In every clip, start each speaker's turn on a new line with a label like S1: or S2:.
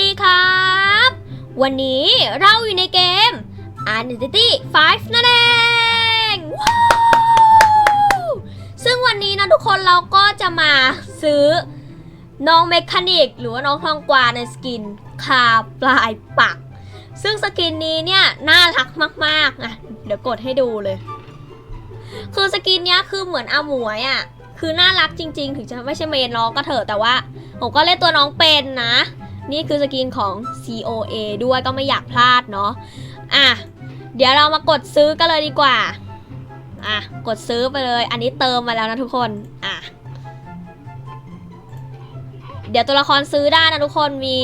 S1: ดีครับ วันนี้เราอยู่ในเกม Identity 5 นั่นเองว้าวซึ่งวันนี้นะทุกคนเราก็จะมาซื้อน้องเมคานิก หรือว่าน้องทองกวาในสกินคาปลายปัก ซึ่งสกินนี้เนี่ยน่ารักมากๆอะเดี๋ยวกดให้ดูเลย คือสกินเนี้ยคือเหมือนอาหมวยอะคือน่ารักจริง ๆ ถึงจะไม่ใช่เมนน้องก็เถอะแต่ว่า ผมก็เล่นตัวน้องเป็นนะ นี่คือสกินของ COA ด้วยก็ไม่อยากพลาดเนาะอะเดี๋ยวเรามากดซื้อกันเลยดีกว่าอะกดซื้อไปเลย อันนี้เติมมาแล้วนะทุกคนอะเดี๋ยวตัวละครซื้อได้นะทุกคนมี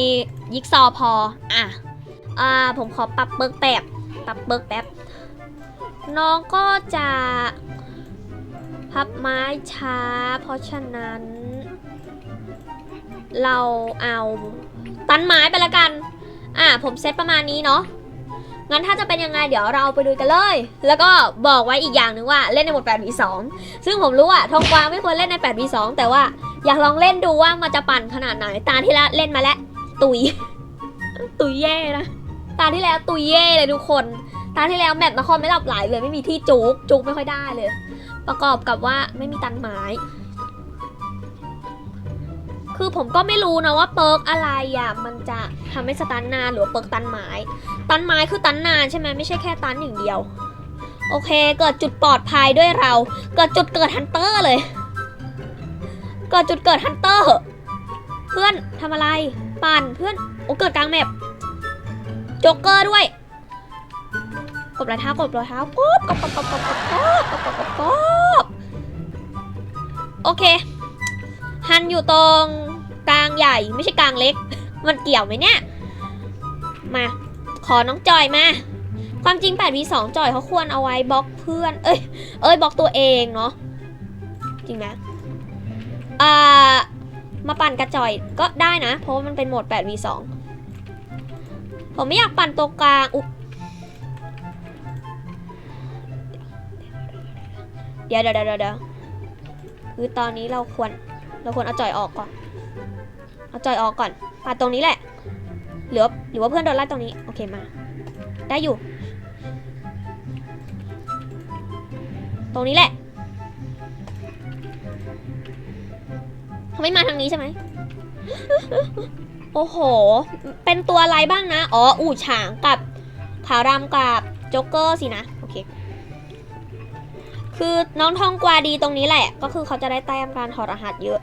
S1: ยิกซอพออะอ่าผมขอปรับเบิกแป๊บปรับเบิกแป๊บน้องก็จะพับไม้ช้า เพราะฉะนั้น เราเอา ตันไม้ไปละกัน อะผมเซตประมาณนี้เนาะ งั้นถ้าจะเป็นยังไงเดี๋ยวเราไปดูกันเลย แล้วก็บอกไว้อีกอย่างหนึ่งว่าเล่นในโหมด8 v 2ซึ่งผมรู้อะทองกวางไม่ควรเล่นใน8 v 2แต่ว่าอยากลองเล่นดูว่ามันจะปั่นขนาดไหน ตาที่แล้วเล่นมาแล้วตุย ตุยแย่นะ ตาที่แล้วตุยแย่เลยทุกคน ตาที่แล้วแมตช์นครไม่หลับไหลเลยไม่มีที่จุกจุกไม่ค่อยได้เลย ประกอบกับว่าไม่มีตันไม้ คือผมก็ไม่รู้นะว่าเปิร์กอะไรอะมันจะทำให้สตันนานหรือเปิร์กตันไม้ ตันไม้คือตันนานใช่ไหมไม่ใช่แค่ตันอย่างเดียว โอเค เกิดจุดปลอดภัยด้วยเรา เกิดจุดเกิดฮันเตอร์เลย เกิดจุดเกิดฮันเตอร์ เพื่อนทำอะไร ปั่นเพื่อน โอ้เกิดกลางแมปจ๊กเกอร์ด้วยกดรอยเท้ากดรอยเท้ากบกบกบกบกบกบกบกบกบโอเค ฮันอยู่ตรง ใหญ่ไม่ใช่กลางเล็ก มันเกี่ยวไหมเนี่ย มาขอน้องจอยมา ความจริง8 v 2จอยเขาควรเอาไว้บล็อกเพื่อน เอ้ย เอ้ยบล็อกตัวเองเนาะ จริงไหมอ่า มาปั่นกระจอยก็ได้นะ เพราะว่ามันเป็นโหมด8 v 2ผมไม่อยากปั่นตัวกลาง อุ๊ยเดี๋ยวเดี๋ยวเดี๋ยวเดี๋ยวคือตอนนี้เราควร เราควรเอาจอยออกก่อน เอาจอยออกก่อนปาตรงนี้แหละ หรือว่าหรือว่าเพื่อนโดนไล่ตรงนี้ โอเคมา ได้อยู่ ตรงนี้แหละเขาไม่มาทางนี้ใช่ไหม โอ้โห เป็นตัวอะไรบ้างนะ อ๋อ อู่ฉางกับขาวรามกับโจ๊กเกอร์สินะ โอเค คือน้องทองกวาดีตรงนี้แหละ ก็คือเขาจะได้แต้มการถอดรหัสเยอะ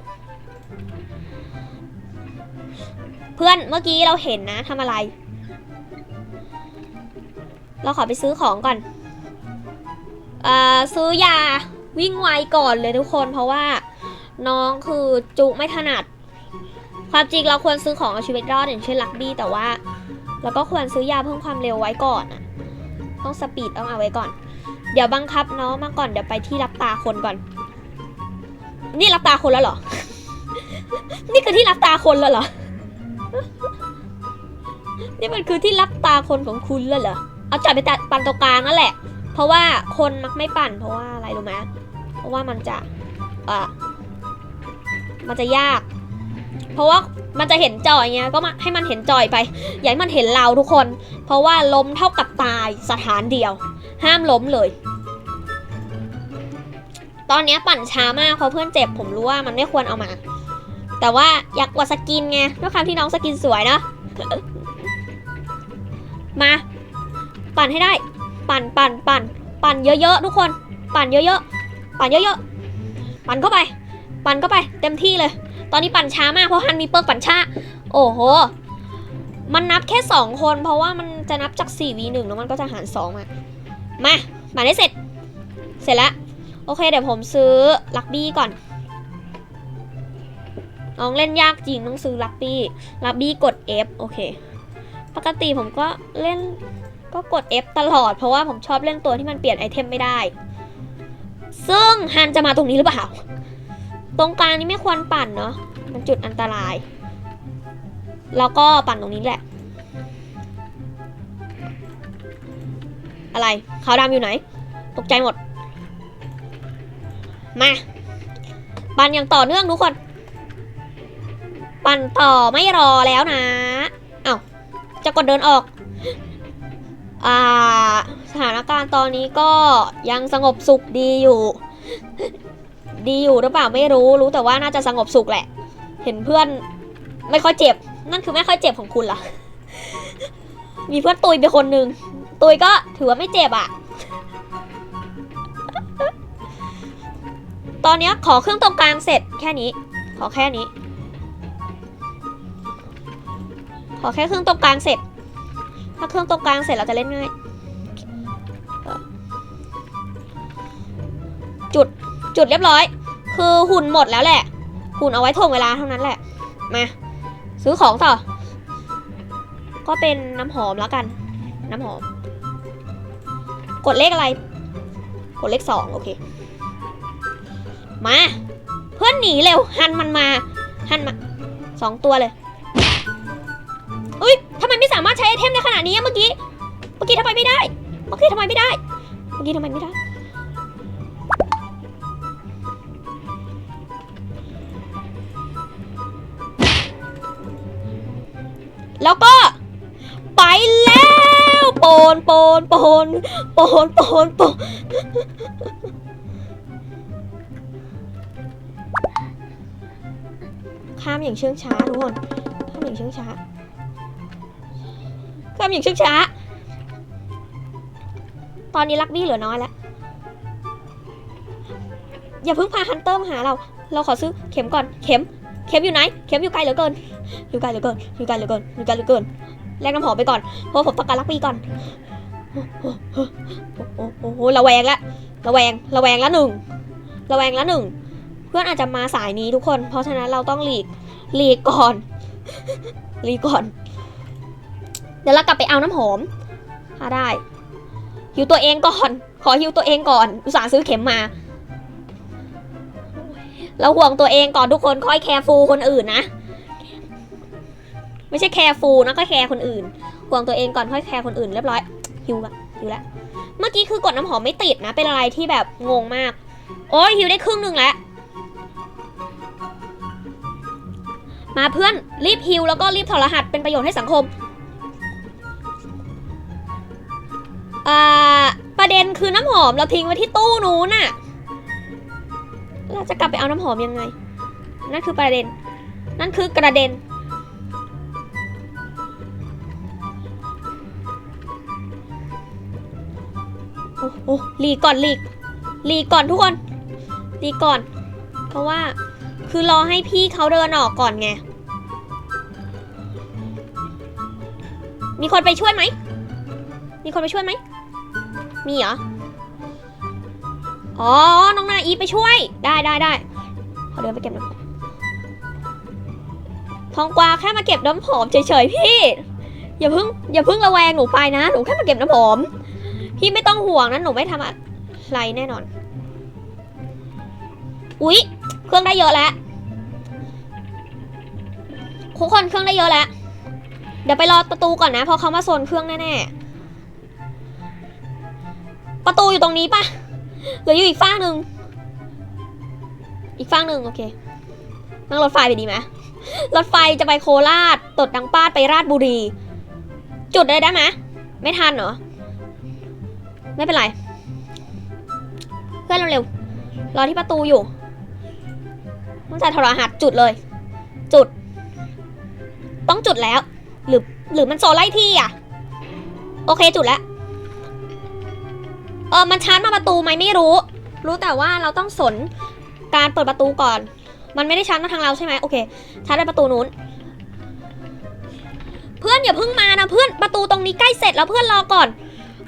S1: เพื่อนเมื่อกี้เราเห็นนะทำอะไร เราขอไปซื้อของก่อนเอ่อซื้อยาวิ่งไวก่อนเลยทุกคน เพราะว่าน้องคือจุไม่ถนัด ความจริงเราควรซื้อของเอาชีวิตรอดอย่างเช่นลักบี้แต่ว่าเราก็ควรซื้อยาเพิ่มความเร็วไว้ก่อนอะต้องสปีดต้องเอาไว้ก่อน เดี๋ยวบังคับน้องมาก่อนเดี๋ยวไปที่รับตาคนก่อน นี่รับตาคนแล้วเหรอ นี่คือที่รับตาคนแล้วเหรอ นี่มันคือที่รับตาคนของคุณแล้วเหรอ เอาจับไปตัดปั่นตรงกลางนั่นแหละ เพราะว่าคนมักไม่ปั่น เพราะว่าอะไรรู้ไหมเพราะว่ามันจะอ่ามันจะยาก เพราะว่ามันจะเห็นจอยเงี้ย ก็มาให้มันเห็นจอยไป อย่าให้มันเห็นเราทุกคน เพราะว่าล้มเท่ากับตายสถานเดียว ห้ามล้มเลย ตอนนี้ปั่นช้ามากเพราะเพื่อนเจ็บผมรู้ว่ามันไม่ควรเอามา แต่ว่าอยากกว่าสกินไงด้วยความที่น้องสกินสวยเนาะ มา ปั่นให้ได้ ปั่นปั่นปั่น ปั่นเยอะๆทุกคน ปั่นเยอะๆ ปั่นเยอะๆ ปั่นเข้าไป ปั่นเข้าไป เต็มที่เลย ตอนนี้ปั่นช้ามากเพราะฮันมีเปิร์กปั่นช้า โอ้โห มันนับแค่ 2 คน เพราะว่ามันจะนับจาก 4 v 1 แล้วมันก็จะหาร2มามา ปั่นให้เสร็จ เสร็จแล้ว โอเคเดี๋ยวผมซื้อลักบี้ก่อนน้องเล่นยากจริงต้องซื้อลักบี้ลักบี้กด F โอเค ปกติผมก็เล่นก็กด F ตลอด เพราะว่าผมชอบเล่นตัวที่มันเปลี่ยนไอเทมไม่ได้ ซึ่งฮันจะมาตรงนี้หรือเปล่า ตรงกลางนี้ไม่ควรปั่นเนาะ มันจุดอันตราย แล้วก็ปั่นตรงนี้แหละ อะไรขาวดำอยู่ไหน ตกใจหมด มา ปั่นอย่างต่อเนื่องทุกคน ปั่นต่อไม่รอแล้วนะ จะกดเดินออก อ่า สถานการณ์ตอนนี้ก็ยังสงบสุขดีอยู่ ดีอยู่หรือเปล่าไม่รู้รู้แต่ว่าน่าจะสงบสุขแหละ เห็นเพื่อนไม่ค่อยเจ็บ นั่นคือไม่ค่อยเจ็บของคุณล่ะมีเพื่อนตุยไปคนหนึ่งตุยก็ถือว่าไม่เจ็บอะตอนนี้ขอเครื่องตรงกลางเสร็จแค่นี้ ขอแค่นี้ อแค่เครื่องตรงกลางเสร็จ ถ้าเครื่องตรงกลางเสร็จเราจะเล่นง่าย จุด จุดเรียบร้อย คือหุ่นหมดแล้วแหละ หุ่นเอาไว้ถ่วงเวลาเท่านั้นแหละ มา ซื้อของต่อ ก็เป็นน้ำหอมแล้วกัน น้ำหอม กดเลขอะไร กดเลขสองโอเค มา เพื่อนหนีเร็ว หันมันมา หันมาสองตัวเลย เอ้ยทำไมไม่สามารถใช้ไอเทมในขณะนี้เมื่อกี้ เมื่อกี้ทำไมไม่ได้ เมื่อกี้ทำไมไม่ได้ เมื่อกี้ทำไมไม่ได้ แล้วก็ ไปแล้วโปนโปนโปนโปนโปนโปนข้ามอย่างเชื่องช้าทุกคนข้ามอย่างเชื่องช้า ข้ามอย่างชื่องช้าตอนนี้ลักบี้เหลือน้อยแล้ว อย่าเพิ่งพาฮันเตอร์มาหาเรา เราขอซื้อเข็มก่อน เข็ม เข็มอยู่ไหน เข็มอยู่ไกลเหลือเกิน อยู่ไกลเหลือเกิน อยู่ไกลเหลือเกิน อยู่ไกลเหลือเกิน แลกน้ำหอมไปก่อน เพราะผมต้องการลักบี้ก่อน โอ้โหโอ้โหโอ้โหระแวงละระแวง ระแวงละหนึ่ง ระแวงละหนึ่ง เพื่อนอาจจะมาสายนี้ทุกคน เพราะฉะนั้นเราต้องหลีก หลีกก่อน หลีกก่อน เดี๋ยวเรากลับไปเอาน้ำหอมถ้าได้ฮิวตัวเองก่อน ขอฮิวตัวเองก่อน อุตส่าห์ซื้อเข็มมา เราห่วงตัวเองก่อนทุกคนค่อยแคร์ฟูคนอื่นนะ ไม่ใช่แคร์ฟูนะก็แคร์คนอื่น ห่วงตัวเองก่อนค่อยแคร์คนอื่นเรียบร้อยฮิวละฮิวละเมื่อกี้คือกดน้ำหอมไม่ติดนะ เป็นอะไรที่แบบงงมาก โอ้ยฮิวได้ครึ่งหนึ่งแล้ว มาเพื่อนรีบฮิวแล้วก็รีบถอดรหัสเป็นประโยชน์ให้สังคม อ่าประเด็นคือน้ำหอมเราทิ้งไว้ที่ตู้นู้นน่ะ เราจะกลับไปเอาน้ำหอมยังไง นั่นคือประเด็น นั่นคือกระเด็น โอ้โหหลีกก่อนหลีกหลีกก่อนทุกคนหลีกก่อน เพราะว่าคือรอให้พี่เขาเดินออกก่อนไง มีคนไปช่วยไหม มีคนไปช่วยไหม มีเหรอ อ๋อ น้องนาอีไปช่วย ได้ได้ได้ขอเดินไปเก็บน้ำหอมทองกวาแค่มาเก็บน้ำหอมเฉยๆพี่ อย่าเพิ่งอย่าเพิ่งระแวงหนูไปนะ หนูแค่มาเก็บน้ำหอม พี่ไม่ต้องห่วงนะหนูไม่ทำอะไรแน่นอน อุ๊ย เครื่องได้เยอะแล้วทุกคนเครื่องได้เยอะแล้ว เดี๋ยวไปรอประตูก่อนนะ เพราะเขามาโซนเครื่องแน่ๆ ประตูอยู่ตรงนี้ปะหรืออยู่อีกฝั่งหนึ่ง อีกฝั่งหนึ่งโอเค นั่งรถไฟไปดีไหมรถไฟจะไปโคราชตดดังป้าดไปราชบุรี จุดเลยได้ไหมไม่ทันเหรอ ไม่เป็นไร เพื่อนเร็วๆ รอที่ประตูอยู่ต้องจ่ายโทรหัสจุดเลย จุด ต้องจุดแล้ว หรือหรือมันโซไล่ที่อะ โอเคจุดแล้ว เออมันชาร์จมาประตูไหมไม่รู้ รู้แต่ว่าเราต้องสนการเปิดประตูก่อน มันไม่ได้ชาร์จมาทางเราใช่ไหมโอเคชาร์จประตูนู้น เพื่อนอย่าเพิ่งมานะเพื่อนประตูตรงนี้ใกล้เสร็จแล้วเพื่อนรอก่อน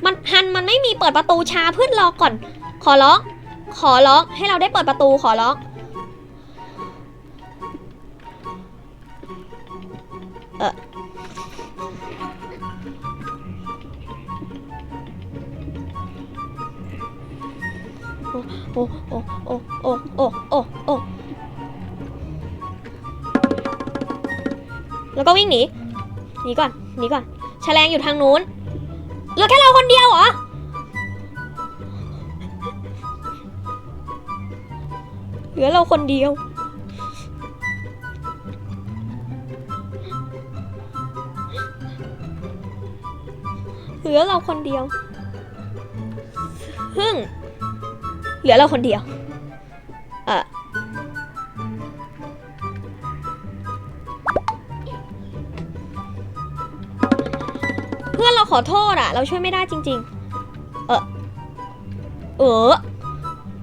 S1: มันฮันมันไม่มีเปิดประตูช้าเพื่อนรอก่อน ขอร้อง ขอร้องให้เราได้เปิดประตูขอร้องเออ โอ้โอ้โอ้โอ้โอ้โอ้โอ้แล้วก็วิ่งหนีหนีก่อนหนีก่อนแฉลงอยู่ทางนู้นเหลือแค่เราคนเดียวเหรอเหลือเราคนเดียวเหลือเราคนเดียว ฮึ่ง ลือเราคนเดียว เออเพื่อนเราขอโทษอะเราช่วยไม่ได้จริง ๆ เออเออ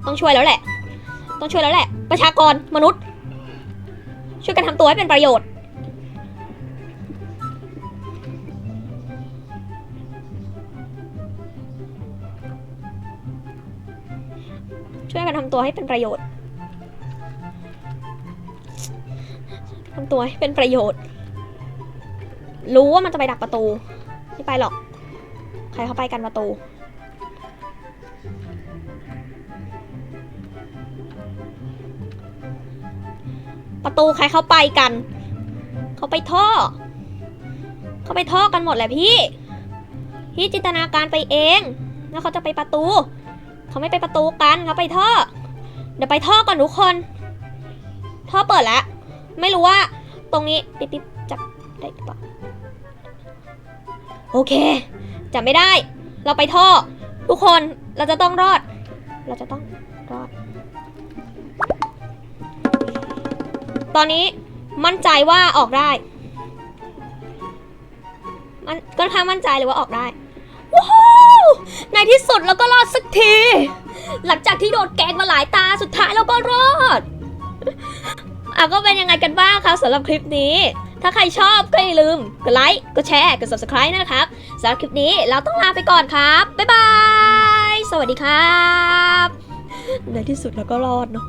S1: ต้องช่วยแล้วแหละ ต้องช่วยแล้วแหละ ประชากรมนุษย์ ช่วยกันทำตัวให้เป็นประโยชน์ ช่วยกันทำตัวให้เป็นประโยชน์ทำตัวให้เป็นประโยชน์ รู้ว่ามันจะไปดักประตู ไม่ไปหรอก ใครเข้าไปกันประตูประตูใครเข้าไปกัน เขาไปท่อ เขาไปท่อกันหมดแหละพี่ พี่จินตนาการไปเอง แล้วเขาจะไปประตู เขาไม่ไปประตูกันเขาไปท่อ เดี๋ยวไปท่อก่อนทุกคน ท่อเปิดแล้ว ไม่รู้ว่า ตรงนี้ปิ๊บปิ๊บจับได้หรือเปล่าโอเคจับไม่ได้ เราไปท่อ ทุกคนเราจะต้องรอด เราจะต้องรอด ตอนนี้มั่นใจว่าออกได้ มันก็ค่อนข้างมั่นใจเลยว่าออกได้ ว้าวในที่สุดเราก็รอดสักที หลังจากที่โดนแกงมาหลายตาสุดท้ายเราก็รอดอะก็เป็นยังไงกันบ้างครับสำหรับคลิปนี้ ถ้าใครชอบก็อย่าลืมกดไลค์กดแชร์กด subscribe นะครับสำหรับคลิปนี้เราต้องลาไปก่อนครับ บ๊ายบาย สวัสดีครับ ในที่สุดเราก็รอดเนาะ